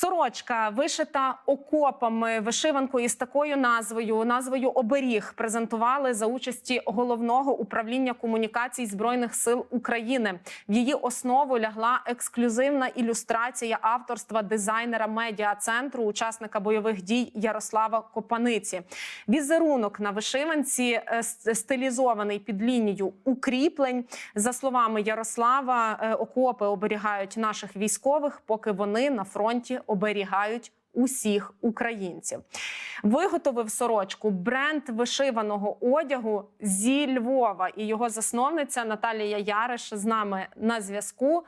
Сорочка вишита окопами, вишиванкою із такою назвою, назвою оберіг презентували за участі головного управління комунікацій збройних сил України. В її основу лягла ексклюзивна ілюстрація авторства дизайнера медіа центру, учасника бойових дій Ярослава Копаниці. Візерунок на вишиванці е, стилізований під лінію укріплень. За словами Ярослава, е, окопи оберігають наших військових, поки вони на фронті оберігають. Усіх українців виготовив сорочку бренд вишиваного одягу зі Львова і його засновниця Наталія Яриш з нами на зв'язку.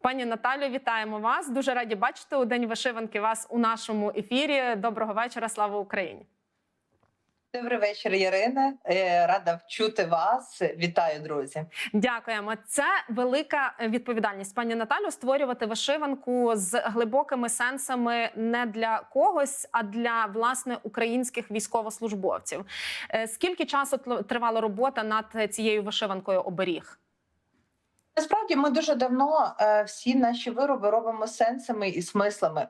Пані Наталю, вітаємо вас. Дуже раді бачити у день вишиванки вас у нашому ефірі. Доброго вечора. Слава Україні! Добрий вечір, Ірина. Е, Рада вчути вас. Вітаю, друзі. Дякуємо. Це велика відповідальність, пані Наталю, створювати вишиванку з глибокими сенсами не для когось, а для власне українських військовослужбовців. Е, Скільки часу тривала робота над цією вишиванкою оберіг? Насправді ми дуже давно е, всі наші вироби робимо сенсами і смислами.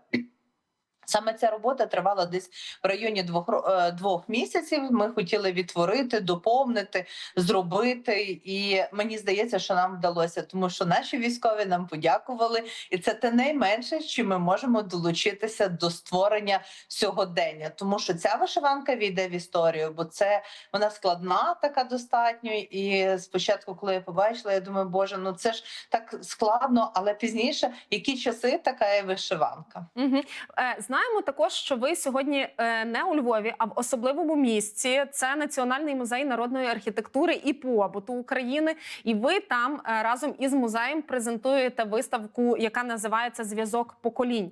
Саме ця робота тривала десь в районі двох е, двох місяців. Ми хотіли відтворити, доповнити, зробити. І мені здається, що нам вдалося, тому що наші військові нам подякували, і це те найменше, що ми можемо долучитися до створення сьогодення. Тому що ця вишиванка війде в історію, бо це вона складна, така достатньо. І спочатку, коли я побачила, я думаю, боже, ну це ж так складно, але пізніше, які часи така вишиванка. Угу. Знаємо також, що ви сьогодні е, не у Львові, а в особливому місці. Це Національний музей народної архітектури і побуту України. І ви там е, разом із музеєм презентуєте виставку, яка називається Зв'язок поколінь.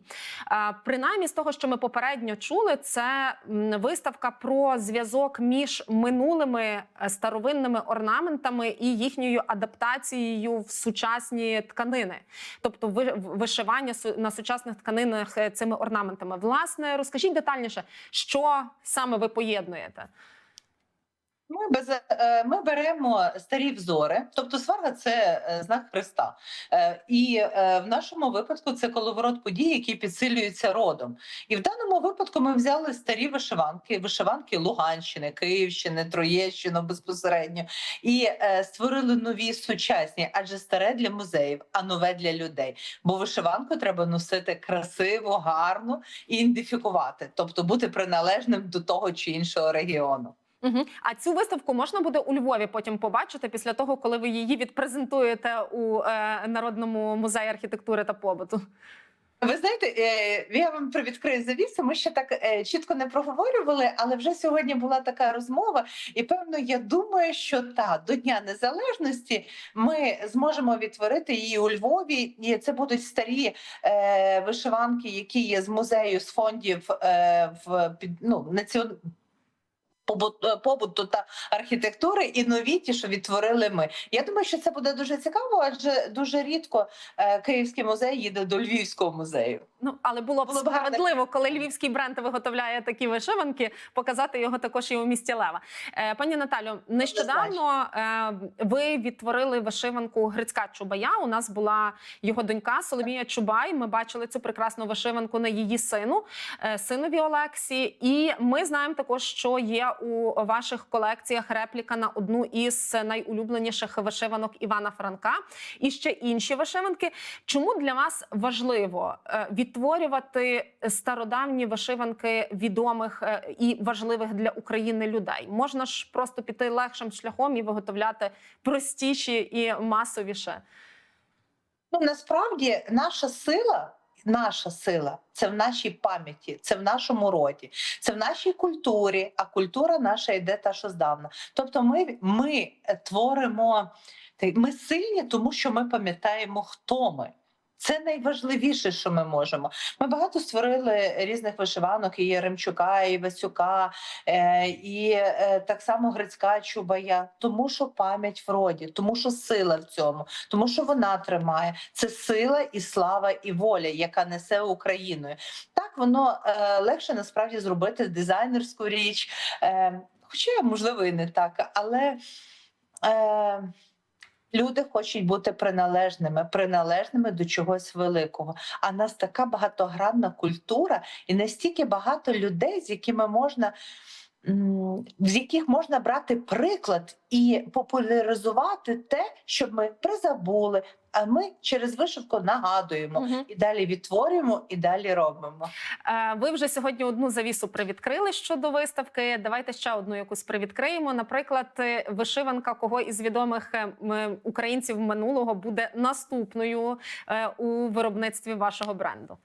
Е, Принаймні, з того, що ми попередньо чули, це виставка про зв'язок між минулими старовинними орнаментами і їхньою адаптацією в сучасні тканини, тобто ви- вишивання на сучасних тканинах цими орнаментами. Власне, розкажіть детальніше, що саме ви поєднуєте? Ми без е, ми беремо старі взори, тобто сварга це е, знак Христа, Е, і в нашому випадку це коловорот подій, які підсилюються родом. І в даному випадку ми взяли старі вишиванки, вишиванки Луганщини, Київщини, Троєщини безпосередньо, і створили нові сучасні, адже старе для музеїв, а нове для людей. Бо вишиванку треба носити красиво, гарно і ідентифікувати, тобто бути приналежним до того чи іншого регіону. Угу. А цю виставку можна буде у Львові потім побачити після того, коли ви її відпрезентуєте у е, Народному музеї архітектури та побуту. Ви знаєте, е, я вам привідкрию завісу. Ми ще так е, чітко не проговорювали, але вже сьогодні була така розмова, і певно, я думаю, що та до Дня Незалежності ми зможемо відтворити її у Львові. І це будуть старі е, вишиванки, які є з музею з фондів е, в під ну націон. Е, Побуту та архітектури і нові ті, що відтворили ми. Я думаю, що це буде дуже цікаво, адже дуже рідко е, Київський музей їде до Львівського музею. Ну але було б Було справедливо, коли львівський бренд виготовляє такі вишиванки, показати його також і у місті Лева. Е, пані Наталю, нещодавно ви відтворили вишиванку Грицька Чубая. У нас була його донька Соломія Чубай. Ми бачили цю прекрасну вишиванку на її сину, синові Олексі. І ми знаємо також, що є у ваших колекціях репліка на одну із найулюбленіших вишиванок Івана Франка і ще інші вишиванки. Чому для вас важливо е, відтворювати стародавні вишиванки відомих е, і важливих для України людей? Можна ж просто піти легшим шляхом і виготовляти простіші і масовіше. Ну насправді наша сила. Наша сила це в нашій пам'яті, це в нашому роді, це в нашій культурі. А культура наша йде та що здавна. Тобто, ми, ми творимо ми сильні, тому що ми пам'ятаємо, хто ми. Це найважливіше, що ми можемо. Ми багато створили різних вишиванок і Яремчука, і Васюка, е, і е, так само Грицька Чубая, тому що пам'ять в роді, тому що сила в цьому, тому що вона тримає. Це сила і слава і воля, яка несе Україною. Так воно е, легше насправді зробити дизайнерську річ, хоча можливо і не так, але. Люди хочуть бути приналежними, приналежними до чогось великого. А нас така багатогранна культура, і настільки багато людей, з якими можна. З яких можна брати приклад і популяризувати те, щоб ми призабули, а ми через вишивку нагадуємо Мгм. і далі відтворюємо, і далі робимо. Е, Ви вже сьогодні одну завісу привідкрили щодо виставки. Давайте ще одну якусь привідкриємо. Наприклад, е, вишиванка кого із відомих е, українців минулого буде наступною у виробництві вашого бренду.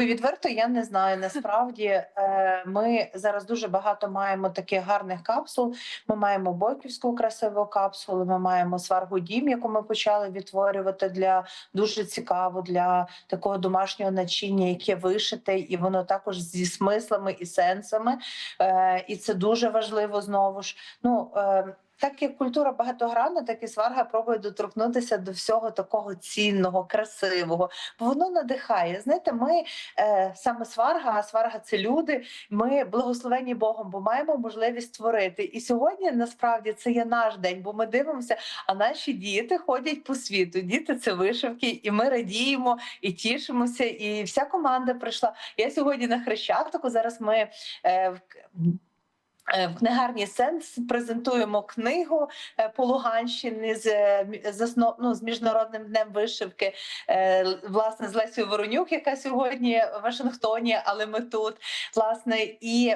Ой, відверто я не знаю. Насправді е, ми зараз дуже багато маємо таких гарних капсул. Ми маємо бойківську красиву капсулу. Ми маємо сваргу дім, яку ми почали відтворювати для дуже цікаво для такого домашнього начиння, яке вишите, і воно також зі смислами і сенсами. Е, І це дуже важливо знову ж. Ну е, так як культура багатогранна, так і сварга пробує доторкнутися до всього такого цінного, красивого. Бо воно надихає. Знаєте, ми е, саме сварга, а сварга це люди. Ми благословені Богом, бо маємо можливість творити. І сьогодні насправді це є наш день, бо ми дивимося, а наші діти ходять по світу. Діти це вишивки, і ми радіємо і тішимося. І вся команда прийшла. Я сьогодні на хрещатику. Зараз ми. Е, в- книгарні Сенс презентуємо книгу е, по Луганщині з, мі- з, основ, ну, з міжнародним днем вишивки, е, власне, з Лесією Воронюк, яка сьогодні в Вашингтоні, але ми тут. Власне, і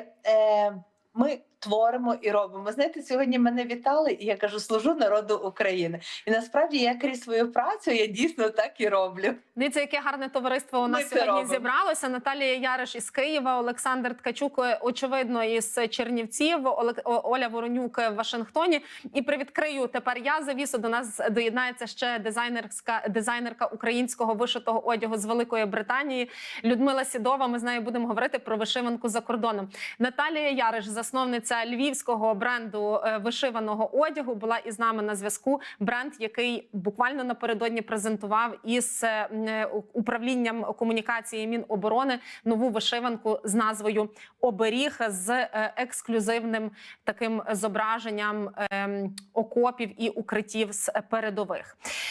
ми творимо і робимо. Знаєте, сьогодні мене вітали, і я кажу, служу народу України. І насправді я крізь свою працю я дійсно так і роблю. Дивіться, яке гарне товариство у нас це сьогодні робимо. зібралося. Наталія Яриш із Києва, Олександр Ткачук, е, очевидно, із Чернівців, Оля Воронюк в Вашингтоні. І привідкрию тепер я завісу. До нас доєднається ще дизайнерська дизайнерка українського вишитого одягу з Великої Британії Людмила Сідова. Ми з нею будемо говорити про вишиванку за кордоном. Наталія Яриш, засновниця львівського бренду е, вишиваного одягу, була із нами на зв'язку. Бренд, який буквально напередодні презентував із е, е, управлінням комунікації Міноборони нову вишиванку з назвою Оберіг з ексклюзивним таким зображенням ем, окопів і укриттів з передових.